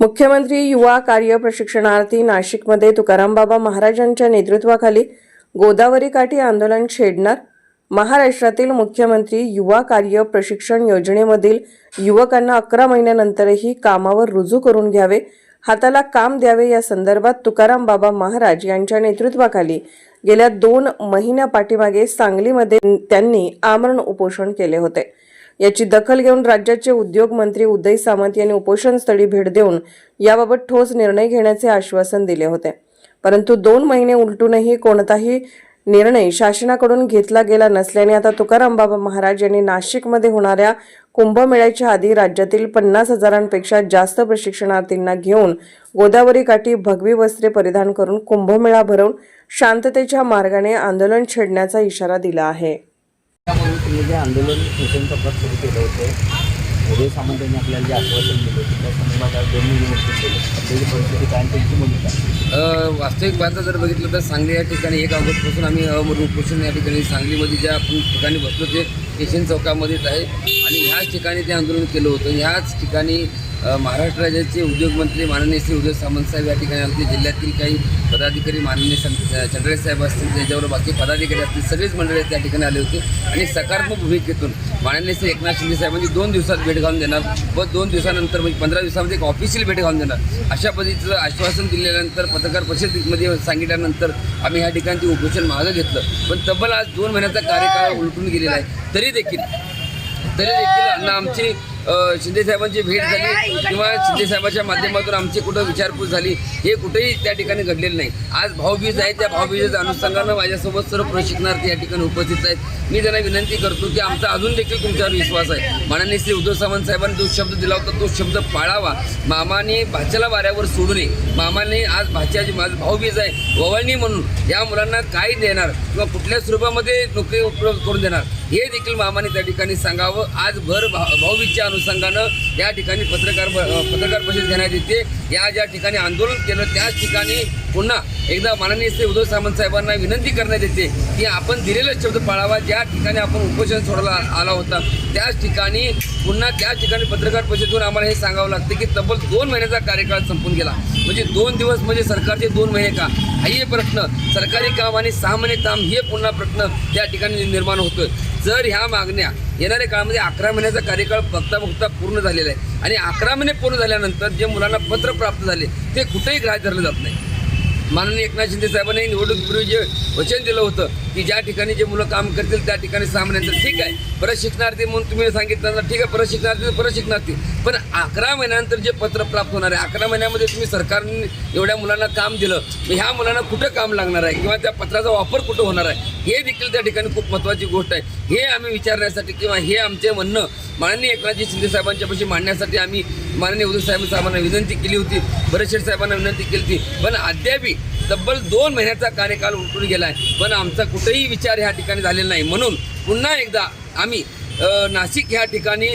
मुख्यमंत्री युवा कार्य प्रशिक्षणार्थी नाशिकमध्ये तुकारामबाबा महाराजांच्या नेतृत्वाखाली गोदावरी काठी आंदोलन छेडणार महाराष्ट्रातील मुख्यमंत्री युवा कार्य प्रशिक्षण योजनेमधील युवकांना अकरा महिन्यानंतरही कामावर रुजू करून घ्यावे हाताला काम द्यावे या संदर्भात तुकाराम बाबा महाराज यांच्या नेतृत्वाखाली गेल्या दोन महिन्या पाठीमागे सांगलीमध्ये त्यांनी आमरण उपोषण केले होते. याची दखल घेऊन राज्याचे उद्योग मंत्री उदय सामंत यांनी उपोषणस्थळी भेट देऊन याबाबत ठोस निर्णय घेण्याचे आश्वासन दिले होते. परंतु दोन महिने उलटूनही कोणताही निर्णय शासनाकडून घेतला गेला नसल्याने आता तुकाराम बाबा महाराज यांनी नाशिकमध्ये होणाऱ्या कुंभमेळ्याच्या आधी राज्यातील पन्नास हजारांपेक्षा जास्त प्रशिक्षणार्थींना घेऊन गोदावरी काठी भगवी वस्त्रे परिधान करून कुंभमेळा भरवून शांततेच्या मार्गाने आंदोलन छेडण्याचा इशारा दिला आहे. त्यामुळे तुम्ही जे आंदोलन मिशनचं पद सुरू केलं होतं उदय सामंत यांनी आपल्याला जे आश्वासन दिलं होतं त्या संदर्भात आज दोन महिने उलटून गेले परिस्थिती काय त्यांची भूमिका वास्तविक पाहता जर बघितलं तर सांगली या ठिकाणी एक ऑगस्टपासून आम्ही अमर उपोषण या ठिकाणी सांगलीमध्ये ज्या आपण ठिकाणी बसलो ते एशियन चौकामध्येच आहे. आणि ह्याच ठिकाणी ते आंदोलन केलं होतं. ह्याच ठिकाणी महाराष्ट्र राज्याचे उद्योगमंत्री माननीय श्री उदय सामंत साहेब या ठिकाणी आमचे जिल्ह्यातील काही पदाधिकारी माननीय सं- चंद्रे साहेब असतील त्याच्यावर बाकी पदाधिकारी असतील सगळेच मंडळी त्या ठिकाणी आले होते. आणि सकारात्मक भूमिकेतून माननीय श्री एकनाथ शिंदे साहेबांनी म्हणजे दोन दिवसात भेट घालून देणार व दोन दिवसानंतर म्हणजे पंधरा दिवसामध्ये एक ऑफिशियल भेट घालून देणार. अशा पद्धतीचं आश्वासन दिल्यानंतर पत्रकार परिषदेमध्ये सांगितल्यानंतर आम्ही ह्या ठिकाणी ते उपोषण मागं घेतलं. पण तब्बल आज दोन महिन्याचा कार्यकाळ उलटून गेलेला आहे. तरी देखील तरी देखील अन्न आमची अ, शिंदे साहेबांची भेट झाली किंवा शिंदे साहेबांच्या माध्यमातून आमची कुठं विचारपूस झाली हे कुठेही त्या ठिकाणी घडलेलं नाही. आज भाऊबीज आहे त्या भाऊबीजेच्या अनुषंगानं माझ्यासोबत सर्व प्रशिक्षणार्थी या ठिकाणी उपस्थित आहेत. मी त्यांना विनंती करतो की आमचा अजून देखील तुमच्यावर विश्वास आहे. माननीय श्री उद्धव सामंत साहेबांनी जो शब्द दिला होता तो शब्द पाळावा. मामाने भाच्याला वाऱ्यावर सोडू नये. मामाने आज भाच्याची माझं भाऊबीज आहे ववळणी म्हणून. या मुलांना काय देणार किंवा कुठल्या स्वरूपामध्ये नोकरी उपलब्ध करून देणार. हे देखील मामाने त्या ठिकाणी सांगावं. आज भर भा भाऊबीजच्या अनुषंगानं या ठिकाणी पत्रकार पत्रकार परिषद घेण्यात येते. या ज्या ठिकाणी आंदोलन केलं त्याच ठिकाणी पुन्हा एकदा माननीय श्री उद्धव सामंत साहेबांना विनंती करण्यात येते की आपण दिलेला शब्द पाळावा. ज्या ठिकाणी आपण उपोषण सोडायला आला होता त्याच ठिकाणी पुन्हा त्याच ठिकाणी पत्रकार परिषदेतून आम्हाला हे सांगावं लागतं की तब्बल दोन महिन्याचा कार्यकाळ संपून गेला. म्हणजे दोन दिवस म्हणजे सरकारचे दोन महिने का? हाही प्रश्न. सरकारी काम आणि सामान्य काम हे पुन्हा प्रश्न या ठिकाणी निर्माण होतोय. जर ह्या मागण्या येणाऱ्या काळामध्ये अकरा महिन्याचा कार्यकाळ बघता बघता पूर्ण झालेला आहे आणि अकरा महिने पूर्ण झाल्यानंतर जे मुलांना पत्र प्राप्त झाले ते कुठेही ग्राह्य धरलं जात नाही. माननीय एकनाथ शिंदे साहेबांनी निवडणुकीपूर्वी जे वचन दिलं होतं की ज्या ठिकाणी जे मुलं काम करतील त्या ठिकाणी सामान्यांचं ठीक आहे. परत शिकणार्थी म्हणून तुम्ही सांगितलं ठीक आहे परत शिकणार्थी परत शिकणार्थी पण अकरा महिन्यानंतर जे पत्र प्राप्त होणार आहे अकरा महिन्यामध्ये तुम्ही सरकारने एवढ्या मुलांना काम दिलं मग ह्या मुलांना कुठं काम लागणार आहे? किंवा त्या पत्राचा वापर कुठं होणार आहे? हे देखील त्या ठिकाणी खूप महत्त्वाची गोष्ट आहे. हे आम्ही विचारण्यासाठी किंवा हे आमचे म्हणणं माननीय एकनाथजी शिंदे साहेबांच्यापाशी मांडण्यासाठी आम्ही माननीय उद्धव साहेब साहेबांना विनंती केली होती. बरेचशेठ साहेबांना विनंती केली होती. पण अद्यापही तब्बल दोन महिन्याचा कार्यकाल उलटून गेला आहे पण आमचा कुठेही विचार ह्या ठिकाणी झालेला नाही. म्हणून पुन्हा एकदा आम्ही नाशिक ह्या ठिकाणी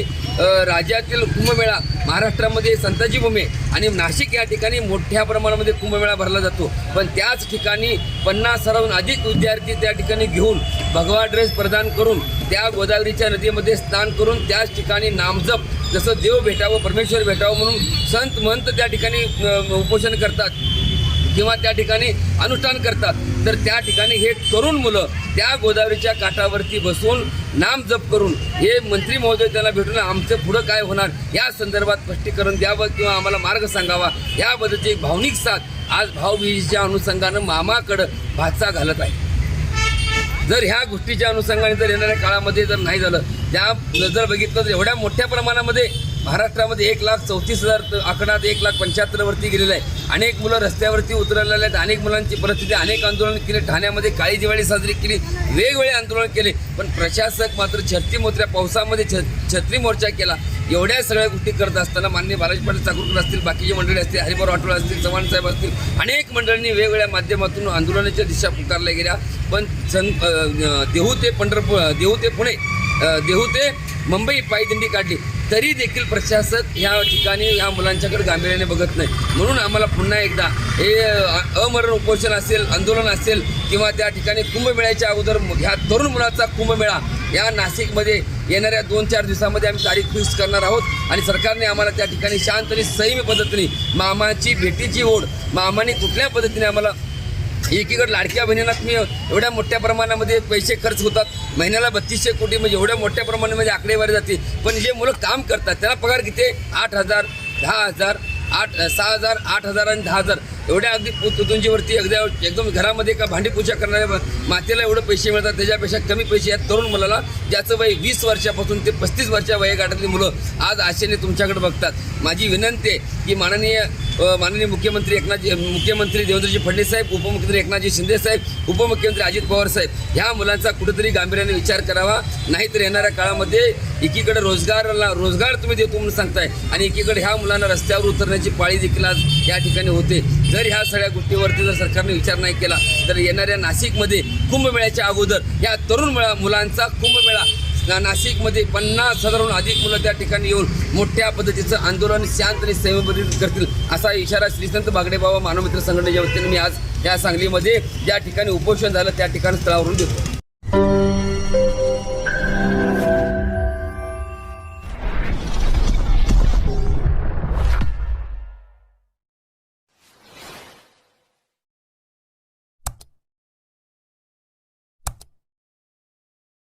राज्यातील कुंभमेळा महाराष्ट्रामध्ये संताजी भूमी आणि नाशिक या ठिकाणी मोठ्या प्रमाणामध्ये कुंभमेळा भरला जातो. पण त्याच ठिकाणी पन्नास हजाराहून अधिक विद्यार्थी त्या ठिकाणी घेऊन भगवा ड्रेस प्रदान करून त्या गोदावरीच्या नदीमध्ये स्नान करून त्याच ठिकाणी नामजप जसं देव भेटावं परमेश्वर भेटावं म्हणून संत महंत त्या ठिकाणी उपोषण करतात. किंवा त्या ठिकाणी अनुष्ठान करतात. तर त्या ठिकाणी हे तरुण मुलं त्या गोदावरीच्या काठावरती बसून नाम जप करून हे मंत्री महोदय त्यांना भेटून आमचं पुढं काय होणार या संदर्भात स्पष्टीकरण द्यावं किंवा आम्हाला मार्ग सांगावा याबद्दलची भावनिक साथ आज भाऊबीजीच्या अनुषंगानं मामाकडं भाचा घालत आहे. जर ह्या गोष्टीच्या अनुषंगाने जर येणाऱ्या काळामध्ये जर नाही झालं त्या जर बघितलं तर एवढ्या मोठ्या प्रमाणामध्ये महाराष्ट्रामध्ये एक लाख चौतीस हजार आकडा एक लाख पंच्याहत्तरवरती गेलेला आहे. अनेक मुलं रस्त्यावरती उतरलेले आहेत. अनेक मुलांची परिस्थिती अनेक आंदोलन केले. ठाण्यामध्ये काळी दिवाळी साजरी केली. वेगवेगळे आंदोलन केले. पण प्रशासक मात्र छत्री मोत्र्या पावसामध्ये छ छत्री मोर्चा केला. एवढ्या सगळ्या गोष्टी करत असताना मान्य बालाजी पाटील चाकूरकर असतील बाकीचे मंडळी असतील हरिभाऊ राठोड असतील चव्हाण साहेब असतील अनेक मंडळांनी वेगवेगळ्या माध्यमातून आंदोलनाच्या दिशा पुकारल्या गेल्या. पण सं देहू ते पंढरपूर देहू ते पुणे देहू ते मुंबई पायदिंडी काढली. तरी देखील प्रशासक ह्या ठिकाणी ह्या मुलांच्याकडे गांभीर्याने बघत नाही. म्हणून आम्हाला पुन्हा एकदा हे अमरण उपोषण असेल आंदोलन असेल किंवा त्या ठिकाणी कुंभमेळ्याच्या अगोदर ह्या तरुण मुलाचा कुंभमेळा या नाशिकमध्ये येणाऱ्या दोन चार दिवसामध्ये आम्ही तारीख फिक्स करणार आहोत. आणि सरकारने आम्हाला त्या ठिकाणी शांत आणि संयमी पद्धतीने मामाची भेटीची ओढ मामाने कुठल्या पद्धतीने आम्हाला एकीकडे लाडक्या बहिणींना तुम्ही एवढ्या मोठ्या प्रमाणामध्ये पैसे खर्च होतात. महिन्याला बत्तीसशे कोटी म्हणजे एवढ्या मोठ्या प्रमाणामध्ये म्हणजे आकडेवारी जाते. पण जे मुलं काम करतात त्याला पगार किती आठ हजार दहा हजार आठ सहा हजार आठ हजार आणि दहा हजार. एवढ्या अगदी तुतुंजीवरती एकदा एकदम घरामध्ये का भांडीपूजा करणाऱ्या मातेला एवढं पैसे मिळतात त्याच्यापेक्षा कमी पैसे या तरुण मुलाला ज्याचं वय वीस वर्षापासून ते पस्तीस वर्षा वयोगाठातली मुलं आज आशेने तुमच्याकडे बघतात. माझी विनंती आहे की माननीय माननीय मुख्यमंत्री एकनाथजी मुख्यमंत्री देवेंद्रजी फडणवीस साहेब उपमुख्यमंत्री एकनाथजी शिंदे साहेब उपमुख्यमंत्री अजित पवार साहेब ह्या मुलांचा कुठेतरी गांभीर्याने विचार करावा. नाहीतर येणाऱ्या काळामध्ये एकीकडे रोजगाराला रोजगार तुम्ही देतो म्हणून सांगताय आणि एकीकडे ह्या मुलांना रस्त्यावर उतरण्याची पाळी देखील आज या ठिकाणी होते. जर ह्या सगळ्या गोष्टीवरती जर सरकारने विचार नाही केला तर येणाऱ्या नाशिकमध्ये कुंभमेळ्याच्या अगोदर या तरुण मुला मुलांचा कुंभमेळा नाशिकमध्ये पन्नास हजारहून अधिक मुलं त्या ठिकाणी येऊन मोठ्या पद्धतीचं आंदोलन शांत आणि संयमबद्ध करतील असा इशारा श्रीसंत बागडेबाबा मानवमित्र संघटनेच्या वतीने मी आज या सांगलीमध्ये ज्या ठिकाणी उपोषण झालं त्या ठिकाणी स्थळावरून देतो.